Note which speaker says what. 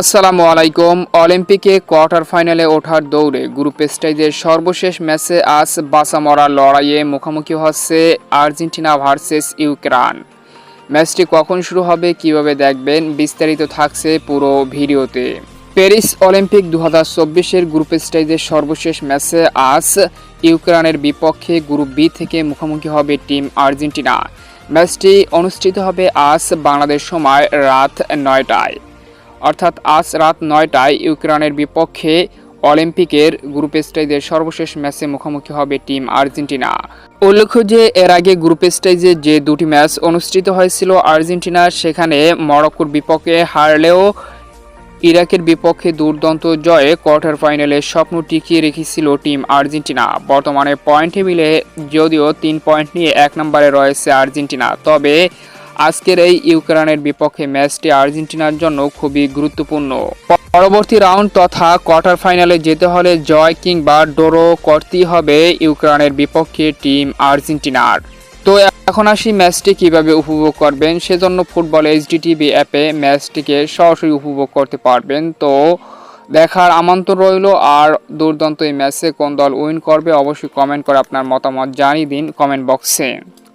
Speaker 1: আসসালামু আলাইকুম। অলিম্পিকে কোয়ার্টার ফাইনালে ওঠার দৌড়ে গ্রুপ স্টেজের সর্বশেষ ম্যাচে আজ বাসা মরার লড়াইয়ে মুখোমুখি হচ্ছে আর্জেন্টিনা ভার্সেস ইউক্রেন। ম্যাচটি কখন শুরু হবে কীভাবে দেখবেন বিস্তারিত থাকছে পুরো ভিডিওতে। প্যারিস অলিম্পিক দু হাজার চব্বিশের গ্রুপ স্টেজের সর্বশেষ ম্যাচে আজ ইউক্রেনের বিপক্ষে গ্রুপ বি থেকে মুখোমুখি হবে টিম আর্জেন্টিনা। ম্যাচটি অনুষ্ঠিত হবে আজ বাংলাদেশ সময় রাত নয়টায়। অর্থাৎ আজ রাত নয়টায় ইউক্রেনের বিপক্ষে অলিম্পিকের গ্রুপ স্টেজের সর্বশেষ ম্যাচে মুখোমুখি হবে টিম আর্জেন্টিনা। উল্লেখ্য যে, এর আগে গ্রুপ স্টেজে যে দুটি ম্যাচ অনুষ্ঠিত হয়েছিল আর্জেন্টিনা, সেখানে মরক্কোর বিপক্ষে হারলেও ইরাকের বিপক্ষে দুর্দান্ত জয়ে কোয়ার্টার ফাইনালে স্বপ্ন টিকিয়ে রেখেছিল টিম আর্জেন্টিনা। বর্তমানে পয়েন্টে মিলে, যদিও তিন পয়েন্ট নিয়ে এক নম্বরে রয়েছে আর্জেন্টিনা। তবে আজকের এই ইউক্রেনের বিপক্ষে ম্যাচটি আর্জেন্টিনার জন্য খুবই গুরুত্বপূর্ণ। পরবর্তী রাউন্ড তথা কোয়ার্টার ফাইনালে যেতে হলে জয় কিংবা ডোরো করতেই হবে ইউক্রেনের বিপক্ষে টিম আর্জেন্টিনার। তো এখন আসি ম্যাচটি কীভাবে উপভোগ করবেন, সেজন্য ফুটবল এইচডি টিভি অ্যাপে ম্যাচটিকে সরাসরি উপভোগ করতে পারবেন। তো দেখার আমন্ত্রণ রইল, আর দুর্দান্ত এই ম্যাচে কোন দল উইন করবে অবশ্যই কমেন্ট করে আপনার মতামত জানিয়ে দিন কমেন্ট বক্সে।